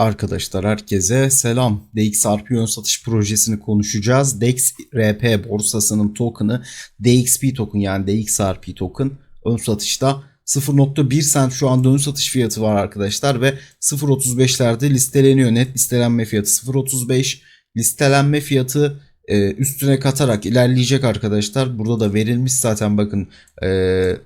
Arkadaşlar herkese selam. DXRP ön satış projesini konuşacağız. DEXRP borsasının token'ı DXP token yani DXRP token ön satışta 0.1 cent şu anda ön satış fiyatı var arkadaşlar ve 0.35'lerde listeleniyor. Net listelenme fiyatı 0.35. Listelenme fiyatı e, üstüne katarak ilerleyecek arkadaşlar. Burada da verilmiş zaten bakın e,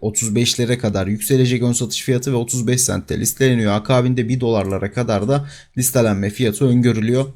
35'lere kadar yükselecek ön satış fiyatı ve 35 centte listeleniyor. Akabinde 1 dolarlara kadar da listelenme fiyatı öngörülüyor.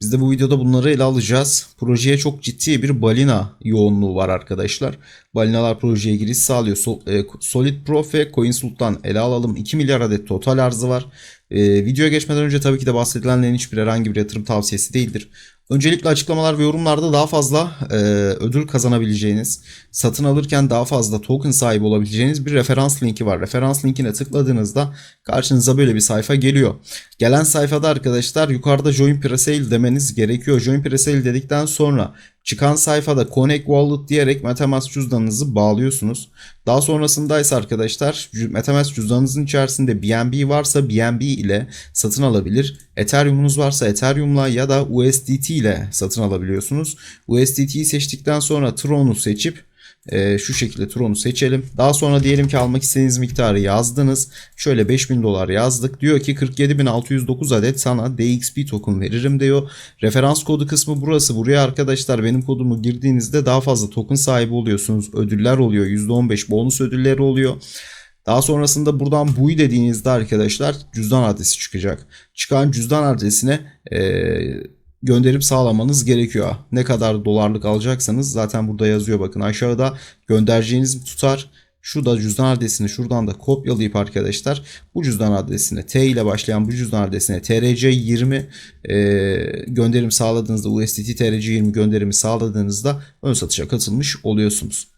Biz de bu videoda bunları ele alacağız. Projeye çok ciddi bir balina yoğunluğu var arkadaşlar. Balinalar projeye giriş sağlıyor. E, Solid Prof ve CoinSult'tan ele alalım. 2 milyar adet total arzı var. E, videoya geçmeden önce tabii ki de bahsedilenlerin hiçbir herhangi bir yatırım tavsiyesi değildir. Öncelikle açıklamalar ve yorumlarda daha fazla e, ödül kazanabileceğiniz, satın alırken daha fazla token sahibi olabileceğiniz bir referans linki var. Referans linkine tıkladığınızda karşınıza böyle bir sayfa geliyor. Gelen sayfada arkadaşlar yukarıda Join Presale demeniz gerekiyor. Join Presale dedikten sonra çıkan sayfada Connect Wallet diyerek MetaMask cüzdanınızı bağlıyorsunuz. Daha sonrasında ise arkadaşlar MetaMask cüzdanınızın içerisinde BNB varsa BNB ile satın alabilir. Ethereum'unuz varsa Ethereum'la ya da USDT ile satın alabiliyorsunuz. USDT'yi seçtikten sonra Tron'u seçip e, şu şekilde Tron'u seçelim. Daha sonra diyelim ki almak istediğiniz miktarı yazdınız. Şöyle 5000 dolar yazdık. Diyor ki 47609 adet sana DXP token veririm diyor. Referans kodu kısmı burası. Buraya arkadaşlar benim kodumu girdiğinizde daha fazla token sahibi oluyorsunuz. Ödüller oluyor. %15 bonus ödülleri oluyor. Daha sonrasında buradan buy dediğinizde arkadaşlar cüzdan adresi çıkacak. Çıkan cüzdan adresine eee gönderip sağlamanız gerekiyor. Ne kadar dolarlık alacaksanız zaten burada yazıyor bakın aşağıda göndereceğiniz tutar. Şu da cüzdan adresini şuradan da kopyalayıp arkadaşlar bu cüzdan adresine T ile başlayan bu cüzdan adresine TRC20 e, gönderim sağladığınızda USDT TRC20 gönderimi sağladığınızda ön satışa katılmış oluyorsunuz.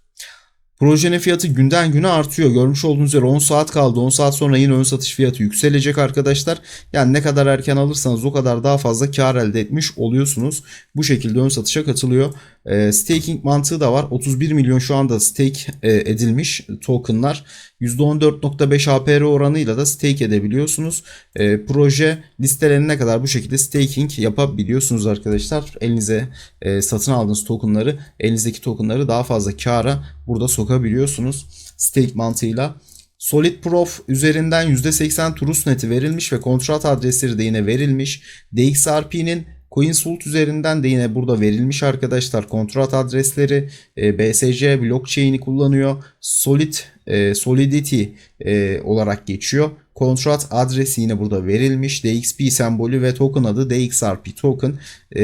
Projenin fiyatı günden güne artıyor. Görmüş olduğunuz üzere 10 saat kaldı. 10 saat sonra yine ön satış fiyatı yükselecek arkadaşlar. Yani ne kadar erken alırsanız o kadar daha fazla kar elde etmiş oluyorsunuz. Bu şekilde ön satışa katılıyor. E, staking mantığı da var. 31 milyon şu anda stake e, edilmiş tokenlar. %14.5 APR oranıyla da stake edebiliyorsunuz. E, proje listelerine kadar bu şekilde staking yapabiliyorsunuz arkadaşlar. Elinize e, satın aldığınız tokenları, elinizdeki tokenları daha fazla kara burada sokabiliyorsunuz. Stake mantığıyla. Solid Prof üzerinden %80 Trust neti verilmiş ve kontrat adresleri de yine verilmiş. DXRP'nin CoinSult üzerinden de yine burada verilmiş arkadaşlar kontrat adresleri e, BSC blockchain'i kullanıyor. Solid e, Solidity e, olarak geçiyor. Kontrat adresi yine burada verilmiş. DXP sembolü ve token adı DXRP token. E,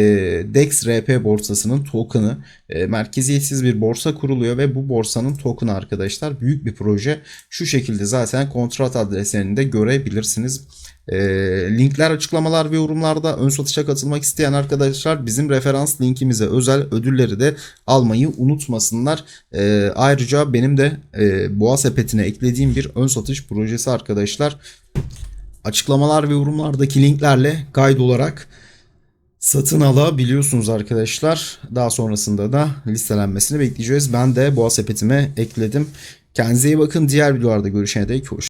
DEXRP borsasının token'ı. E, merkeziyetsiz bir borsa kuruluyor ve bu borsanın token'ı arkadaşlar büyük bir proje. Şu şekilde zaten kontrat adreslerini de görebilirsiniz. E, linkler açıklamalar ve yorumlarda ön satışa katılmak isteyen arkadaşlar bizim referans linkimize özel ödülleri de almayı unutmasınlar. E, ayrıca benim de e, boğa sepetine eklediğim bir ön satış projesi arkadaşlar. Açıklamalar ve yorumlardaki linklerle guide olarak satın alabiliyorsunuz arkadaşlar. Daha sonrasında da listelenmesini bekleyeceğiz. Ben de boğa sepetime ekledim. Kendinize iyi bakın. Diğer videolarda görüşene dek hoşçakalın.